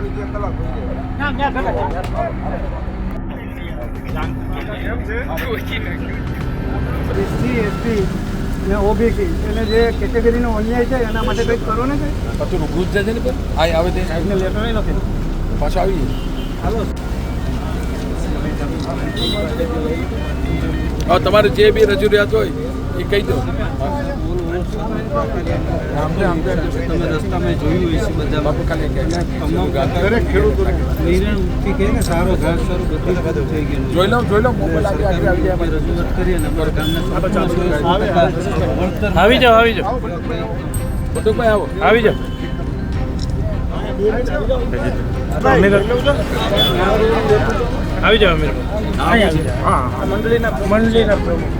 કલાક થઈ SC ST ને ઓબીસી એને જે કેટેગરીનો અન્યાય છે એના માટે કંઈક કરો ને કંઈ? પાછું રૂબરૂ જ જાય છે ને પણ? આ આવે તે. સાહેબને લેટર નહીં લખી પાછું આવી જાય હાલો. હવે તમારે જે બી રજૂરિયાત હોય એ કહી દો. તમે રસ્તામાં જોયું હોય બધા બાપુ ખાલી કહે. દરેક ખેડૂતોને કહે ને સારો ઘાસ સારું બધું બધું થઈ ગયું જોઈ લઉં જોઈ લઉં રજૂઆત કરીએ ને આવી જાઓ. આવી જાઓ. બધું ભાઈ આવો આવી જાઓ આવી જાઓ મંડળીના મંડળીના પ્રમુખ.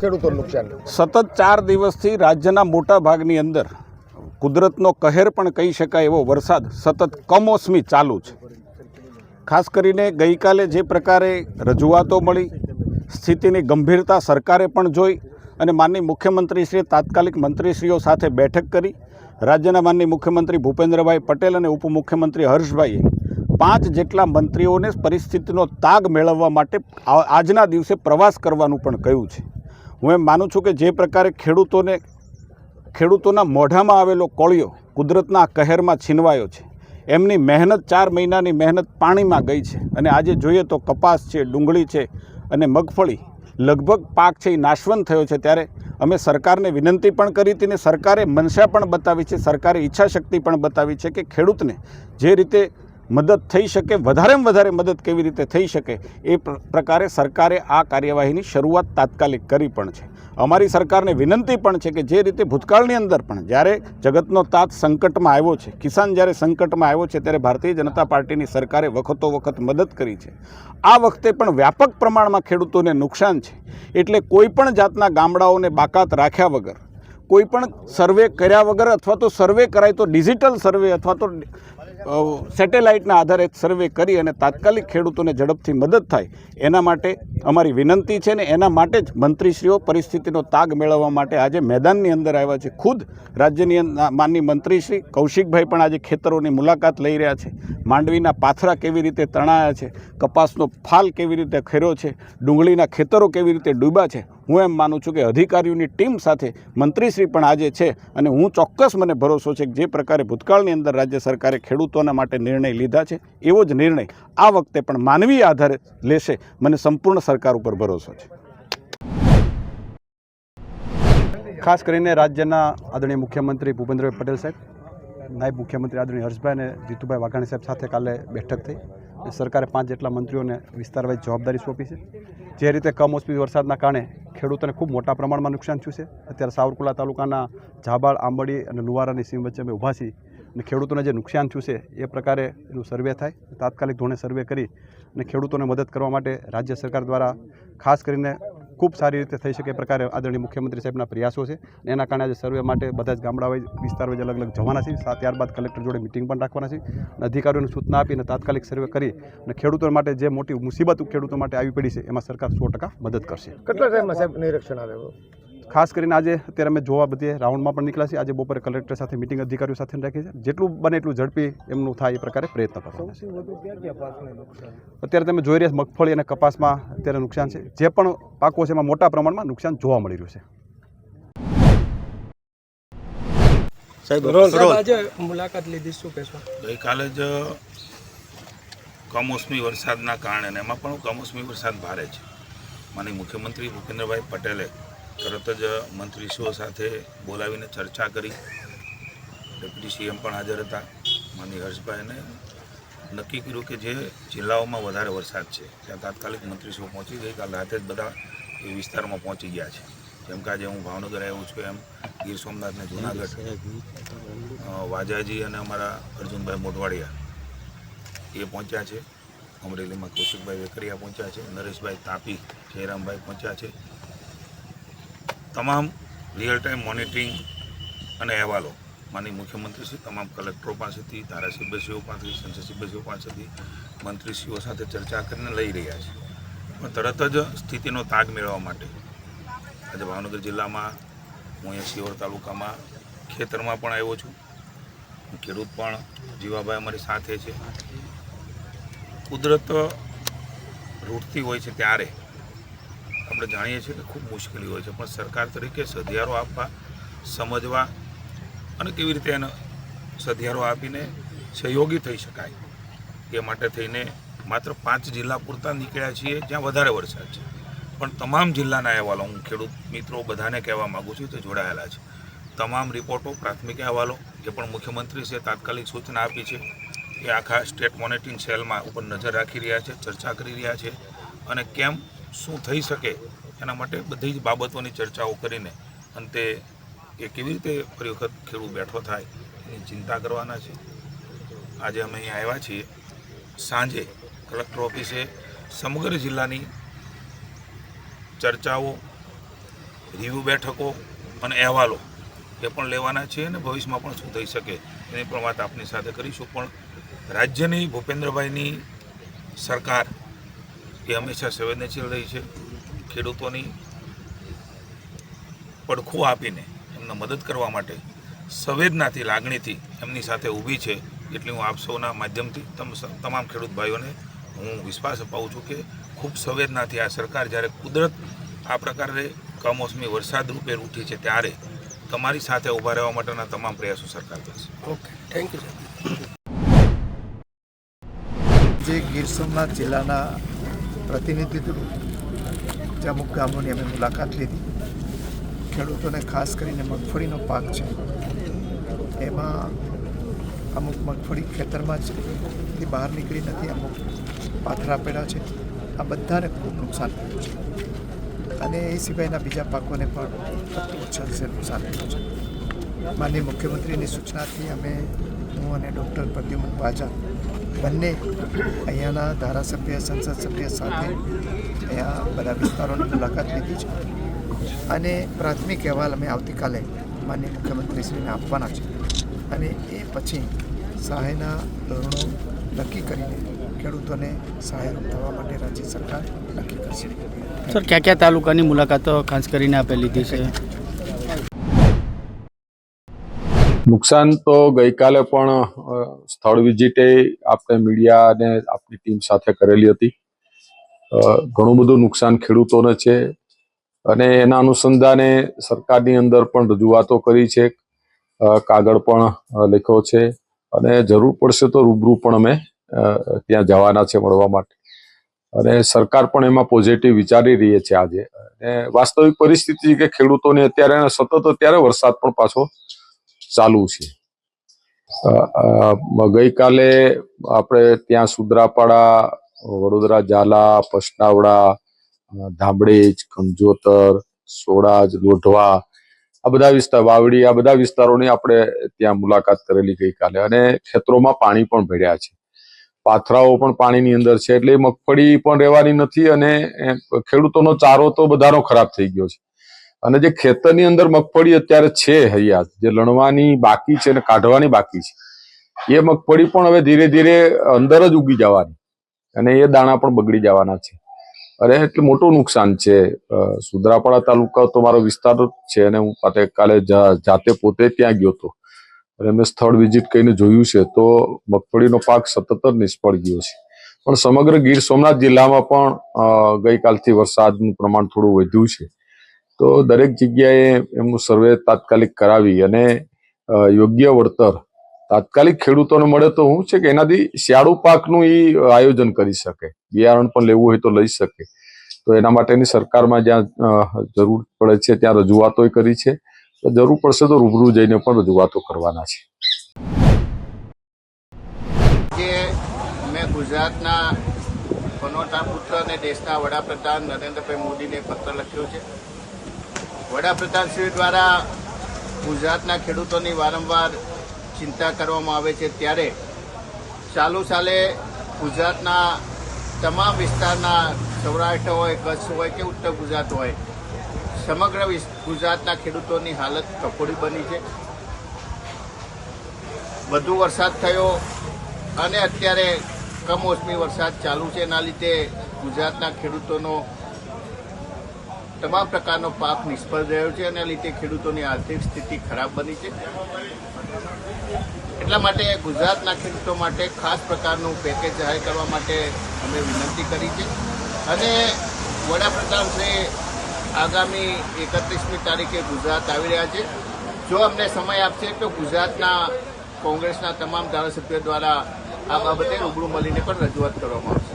ખેડૂતોને નુકસાન. સતત ચાર દિવસથી રાજ્યના મોટા ભાગની અંદર કુદરતનો કહેર પણ કહી શકાય એવો વરસાદ સતત કમોસમી ચાલુ છે. ખાસ કરીને ગઈકાલે જે પ્રકારે રજૂઆતો મળી, સ્થિતિની ગંભીરતા સરકારે પણ જોઈ અને માનની મુખ્યમંત્રીશ્રીએ તાત્કાલિક મંત્રીશ્રીઓ સાથે બેઠક કરી. રાજ્યના માનની મુખ્યમંત્રી ભૂપેન્દ્રભાઈ પટેલ અને ઉપમુખ્યમંત્રી હર્ષભાઈએ પાંચ જેટલા મંત્રીઓને પરિસ્થિતિનો તાગ મેળવવા માટે આજના દિવસે પ્રવાસ કરવાનું પણ કહ્યું છે. હું એમ માનું છું કે જે પ્રકારે ખેડૂતોને ખેડૂતોના મોઢામાં આવેલો કોળિયો કુદરતના કહેરમાં છીનવાયો છે. એમની મહેનત ચાર મહિનાની મહેનત પાણીમાં ગઈ છે અને આજે જોઈએ તો કપાસ છે, ડુંગળી છે અને મગફળી લગભગ પાક છે એ નાશવંત થયો છે. ત્યારે અમે સરકારને વિનંતી પણ કરી હતી ને સરકારે મનસા પણ બતાવી છે, સરકારે ઈચ્છાશક્તિ પણ બતાવી છે કે ખેડૂતને જે રીતે મદદ થઈ શકે, વધારેમાં વધારે મદદ કેવી રીતે થઈ શકે એ પ્ર- પ્રકારે સરકારે આ કાર્યવાહીની શરૂઆત તાત્કાલિક કરી પણ છે. અમારી સરકારને વિનંતી પણ છે કે જે રીતે ભૂતકાળની અંદર પણ જ્યારે જગતનો તાત સંકટમાં આવ્યો છે, કિસાન જ્યારે સંકટમાં આવ્યો છે ત્યારે ભારતીય જનતા પાર્ટીની સરકારે વખતો વખત મદદ કરી છે. આ વખતે પણ વ્યાપક પ્રમાણમાં ખેડૂતોને નુકસાન છે. એટલે કોઈ પણ જાતના ગામડાઓને બાકાત રાખ્યા વગર, કોઈ પણ સર્વે કર્યા વગર અથવા તો સર્વે કરાય તો ડિજિટલ સર્વે અથવા તો સેટેલાઇટના આધારે સર્વે કરી અને તાત્કાલિક ખેડૂતોને ઝડપથી મદદ થાય, એના માટે અમારી વિનંતી છે ને એના માટે જ મંત્રીશ્રીઓ પરિસ્થિતિનો તાગ મેળવવા માટે આજે મેદાનની અંદર આવ્યા છે. ખુદ રાજ્યની માનની મંત્રીશ્રી કૌશિકભાઈ પણ આજે ખેતરોની મુલાકાત લઈ રહ્યા છે. માંડવીના પાથરા કેવી રીતે તણાયા છે, કપાસનો ફાલ કેવી રીતે ખેરો છે, ડુંગળીના ખેતરો કેવી રીતે ડૂબ્યા છે હું એમ માનું છું કે અધિકારીઓની ટીમ સાથે મંત્રીશ્રી પણ આજે છે અને હું ચોક્કસ મને ભરોસો છે કે જે પ્રકારે ભૂતકાળની અંદર રાજ્ય સરકારે ખેડૂતોના માટે નિર્ણય લીધા છે, એવો જ નિર્ણય આ વખતે પણ માનવીય આધારે લેશે. મને સંપૂર્ણ સરકાર ઉપર ભરોસો છે. ખાસ કરીને રાજ્યના આદરણીય મુખ્યમંત્રી ભૂપેન્દ્રભાઈ પટેલ સાહેબ, નાયબ મુખ્યમંત્રી આદરણીય હર્ષભાઈ અને જીતુભાઈ વાઘાણી સાહેબ સાથે કાલે બેઠક થઈ. સરકારે પાંચ જેટલા મંત્રીઓને વિસ્તારવાઇઝ જવાબદારી સોંપી છે. જે રીતે કમોસમી વરસાદના કારણે ખેડૂતોને ખૂબ મોટા પ્રમાણમાં નુકસાન થયું છે. અત્યારે સાવરકુલા તાલુકાના ઝાબાળ આંબડી અને લુવારાની સીમ વચ્ચે અમે ઊભા છીએ અને ખેડૂતોને જે નુકસાન થયું છે એ પ્રકારે એનું સર્વે થાય. તાત્કાલિક ધોરણે સર્વે કરી અને ખેડૂતોને મદદ કરવા માટે રાજ્ય સરકાર દ્વારા ખાસ કરીને ખૂબ સારી રીતે થઈ શકે એ પ્રકારે આદરણીય મુખ્યમંત્રી સાહેબના પ્રયાસો છે એના કારણે આજે સર્વે માટે બધા જ ગામડા વાઇઝ વિસ્તાર વાઇઝ અલગ અલગ જવાના છે. ત્યારબાદ કલેક્ટર જોડે મિટિંગ પણ રાખવાના છે અને અધિકારીઓને સૂચના આપીને તાત્કાલિક સર્વે કરી અને ખેડૂતો માટે જે મોટી મુસીબત ખેડૂતો માટે આવી પડી છે એમાં સરકાર સો ટકા મદદ કરશે. કેટલા ટાઈમમાં સાહેબ નિરીક્ષણ આવે? ખાસ કરીને આજે અત્યારે અમે જોવા બધે રાઉન્ડમાં પણ નીકળ્યા છીએ. આજે બપોરે કલેક્ટર સાથે મિટિંગ અધિકારીઓ સાથે રાખી છે જેટલું બને એટલું ઝડપી એમનું થાય એ પ્રકારે પ્રયત્ન કરવાના અત્યારે તમે જોઈ રહ્યા મગફળી અને કપાસમાં અત્યારે નુકસાન છે. જે પણ પાકો છે એમાં મોટા પ્રમાણમાં નુકસાન જોવા મળી રહ્યું છે. સાહેબ આજે મુલાકાત લીધી શું કહેશો? ગઈકાલે જ કમોસમી વરસાદના કારણે એમાં પણ કમોસમી વરસાદ ભારે છે. માની મુખ્યમંત્રી ભૂપેન્દ્રભાઈ પટેલે તરત જ મંત્રીશ્રીઓ સાથે બોલાવીને ચર્ચા કરી. ડેપ્યુટી સીએમ પણ હાજર હતા. માની હર્ષભાઈને નક્કી કર્યું કે જે જિલ્લાઓમાં વધારે વરસાદ છે, ત્યાં તાત્કાલિક મંત્રીશ્રીઓ પહોંચી ગઈકાલ રાતે જ બધા એ વિસ્તારમાં પહોંચી ગયા છે. જેમ કે આજે હું ભાવનગર આવ્યો છું એમ ગીર સોમનાથ ને જુનાગઢ વાજાજી અને અમારા અર્જુનભાઈ મોઢવાડિયા એ પહોંચ્યા છે. અમરેલીમાં કૌશિકભાઈ વેકરિયા પહોંચ્યા છે. નરેશભાઈ તાપી, જયરામભાઈ પહોંચ્યા છે. તમામ રિયલ ટાઈમ મોનિટરિંગ અને અહેવાલો માની મુખ્યમંત્રીશ્રી તમામ કલેક્ટરો પાસેથી, ધારાસભ્યશ્રીઓ પાસેથી, સંસદસભ્યશ્રીઓ પાસેથી, મંત્રીશ્રીઓ સાથે ચર્ચા કરીને લઈ રહ્યા છે પણ તરત જ સ્થિતિનો તાગ મેળવવા માટે આજે ભાવનગર જિલ્લામાં હું અહીંયા સિહોર તાલુકામાં ખેતરમાં પણ આવ્યો છું. ખેડૂત પણ, જીવાભાઈ અમારી સાથે છે. કુદરત રૂટતી હોય છે ત્યારે આપણે જાણીએ છીએ કે ખૂબ મુશ્કેલી હોય છે. પણ સરકાર તરીકે સધિયારો આપવા, સમજવા અને કેવી રીતે એને સધિયારો આપીને સહયોગી થઈ શકાય એ માટે થઈને માત્ર પાંચ જિલ્લા પૂરતા નીકળ્યા છીએ જ્યાં વધારે વરસાદ છે. પણ તમામ જિલ્લાના અહેવાલો, હું ખેડૂત મિત્રો બધાને કહેવા માગું છું તે જોડાયેલા છે. તમામ રિપોર્ટો, પ્રાથમિક અહેવાલો જે પણ મુખ્યમંત્રીશ્રીએ તાત્કાલિક સૂચના આપી છે. એ આખા સ્ટેટ મોનિટરિંગ સેલમાં ઉપર નજર રાખી રહ્યા છે, ચર્ચા કરી રહ્યા છે અને કેમ શું થઈ શકે એના માટે બધી જ બાબતોની ચર્ચાઓ કરીને અંતે એ કેવી રીતે ફરી વખત ખેડૂત બેઠો થાય એની ચિંતા કરવાના છે. આજે અમે અહીંયા આવ્યા છીએ. સાંજે કલેક્ટર ઓફિસે સમગ્ર જિલ્લાની ચર્ચાઓ રિવ્યૂ બેઠકો અને અહેવાલો એ પણ લેવાના છે અને ભવિષ્યમાં પણ શું થઈ શકે એની પણ વાત આપની સાથે કરીશું. પણ રાજ્યની ભૂપેન્દ્રભાઈની સરકાર એ હંમેશા સંવેદનશીલ રહી છે ખેડૂતોની પડખું આપીને એમને મદદ કરવા માટે સંવેદનાથી, લાગણીથી એમની સાથે ઊભી છે એટલી હું આપ સૌના માધ્યમથી તમ તમામ ખેડૂત ભાઈઓને હું વિશ્વાસ અપાવું છું કે ખૂબ સંવેદનાથી આ સરકાર જ્યારે કુદરત આ પ્રકારે કમોસમી વરસાદ રૂપે ઉઠી છે ત્યારે તમારી સાથે ઊભા રહેવા માટેના તમામ પ્રયાસો સરકાર કરશે. ઓકે, થેન્ક યુ જે ગીર સોમનાથ જિલ્લાના પ્રતિનિધિત્વ અમુક ગામોની અમે મુલાકાત લીધી. ખેડૂતોને ખાસ કરીને મગફળીનો પાક છે. એમાં અમુક મગફળી ખેતરમાં જ બહાર નીકળી નથી, અમુક પાથરા પડ્યા છે. આ બધાને ખૂબ નુકસાન થયું છે. અને એ સિવાયના બીજા પાકોને પણ ઓછા નુકસાન થયું છે. માનનીય મુખ્યમંત્રીની સૂચનાથી અમે હું અને ડૉક્ટર પ્રદ્યુમન વાજા બંને અહીંયાના ધારાસભ્ય, સંસદ સભ્ય સાથે અહીંયા બધા વિસ્તારોની મુલાકાત લીધી છે. અને પ્રાથમિક અહેવાલ અમે આવતીકાલે માન્ય મુખ્યમંત્રીશ્રીને આપવાના છે. અને એ પછી સહાયના ધોરણો નક્કી કરીને ખેડૂતોને સહાયરૂપ થવા માટે રાજ્ય સરકાર નક્કી કરશે. સર ક્યાં ક્યાં તાલુકાની મુલાકાતો ખાસ કરીને આપે લીધી છે? નુકસાન તો ગઈકાલે પણ સ્થળ વિઝિટે આપણે મીડિયા અને આપણી ટીમ સાથે કરેલી હતી. ઘણું બધું નુકસાન ખેડૂતોને છે. અને એના અનુસંધાને સરકારની અંદર પણ રજૂઆતો કરી છે. કાગળ પણ લખ્યો છે. અને જરૂર પડશે તો રૂબરૂ પણ અમે ત્યાં જવાના છે મળવા માટે. અને સરકાર પણ એમાં પોઝિટિવ વિચારી રહી છે આજે. અને વાસ્તવિક પરિસ્થિતિ કે ખેડૂતોને અત્યારે સતત અત્યારે વરસાદ પણ પાછો ચાલુ છે. ગઈકાલે આપણે ત્યાં સુદ્રાપાડા, વડોદરા, ઝાલા, પસનાવડા ધામડેજ કમજોતર સોડાજ, લોઢવા આ બધા વિસ્તાર, વાવડી આ બધા વિસ્તારોની આપણે ત્યાં મુલાકાત કરેલી ગઈકાલે અને ખેતરોમાં પાણી પણ ભેળ્યા છે. પાથરાઓ પણ પાણીની અંદર છે એટલે મગફળી પણ રહેવાની નથી અને ખેડૂતોનો ચારો તો બધાનો ખરાબ થઈ ગયો છે. અને જે ખેતરની અંદર મગફળી અત્યારે છે હૈયાત જે લણવાની બાકી છે અને કાઢવાની બાકી છે, એ મગફળી પણ હવે ધીરે ધીરે અંદર જ ઉગી જવાની અને એ દાણા પણ બગડી જવાના છે. અરે, એટલે મોટું નુકસાન છે. સુદ્રાપાડા તાલુકા તો મારો વિસ્તાર જ છે અને હું પાતે કાલે જાતે પોતે ત્યાં ગયો હતો. અને મેં સ્થળ વિઝિટ કરીને જોયું છે તો મગફળીનો પાક સતત જ નિષ્ફળ ગયો છે. પણ સમગ્ર ગીર સોમનાથ જિલ્લામાં પણ ગઈકાલથી વરસાદનું પ્રમાણ થોડું વધ્યું છે. તો દરેક જગ્યાએ એમનું સર્વે તાત્કાલિક કરાવી અને યોગ્ય વળતર, તાત્કાલિક ખેડૂતોને મળે તો શું છે કે એનાથી શિયાળુ પાકનું એ આયોજન કરી શકે. બિયારણ પણ લેવું હોય તો લઈ શકે. તો એના માટેની સરકારમાં જ્યાં જરૂર પડે છે ત્યાં રજૂઆતો કરી છે. તો જરૂર પડશે તો રૂબરૂ જઈને પણ રજૂઆતો કરવાના છે. ગુજરાતના પનોતા પુત્ર અને દેશના વડાપ્રધાન નરેન્દ્રભાઈ મોદીને પત્ર લખ્યો છે. વડાપ્રધાન શ્રી દ્વારા ગુજરાતના ખેડૂતોની વારંવાર ચિંતા કરવામાં આવે છે ત્યારે ચાલુ સાલે ગુજરાતના તમામ વિસ્તારના સૌરાષ્ટ્ર હોય, કચ્છ હોય કે ઉત્તર ગુજરાત હોય, સમગ્ર ગુજરાતના ખેડૂતોની હાલત કફોડી બની છે. વધુ વરસાદ થયો અને અત્યારે કમોસમી વરસાદ ચાલુ છે. એના લીધે ગુજરાતના ખેડૂતોનો તમામ પ્રકારનો પાક નિષ્ફળ રહ્યો છે અને લીધે ખેડૂતોની આર્થિક સ્થિતિ ખરાબ બની છે. એટલા માટે ગુજરાતના ખેડૂતો માટે ખાસ પ્રકારનું પેકેજ જાહેર કરવા માટે અમે વિનંતી કરી છે. અને વડાપ્રધાન શ્રી આગામી એકત્રીસમી તારીખે ગુજરાત આવી રહ્યા છે. જો અમને સમય આપશે તો ગુજરાતના કોંગ્રેસના તમામ ધારાસભ્યો દ્વારા આ બાબતે રૂબરૂ મળીને પણ રજૂઆત કરવામાં આવશે.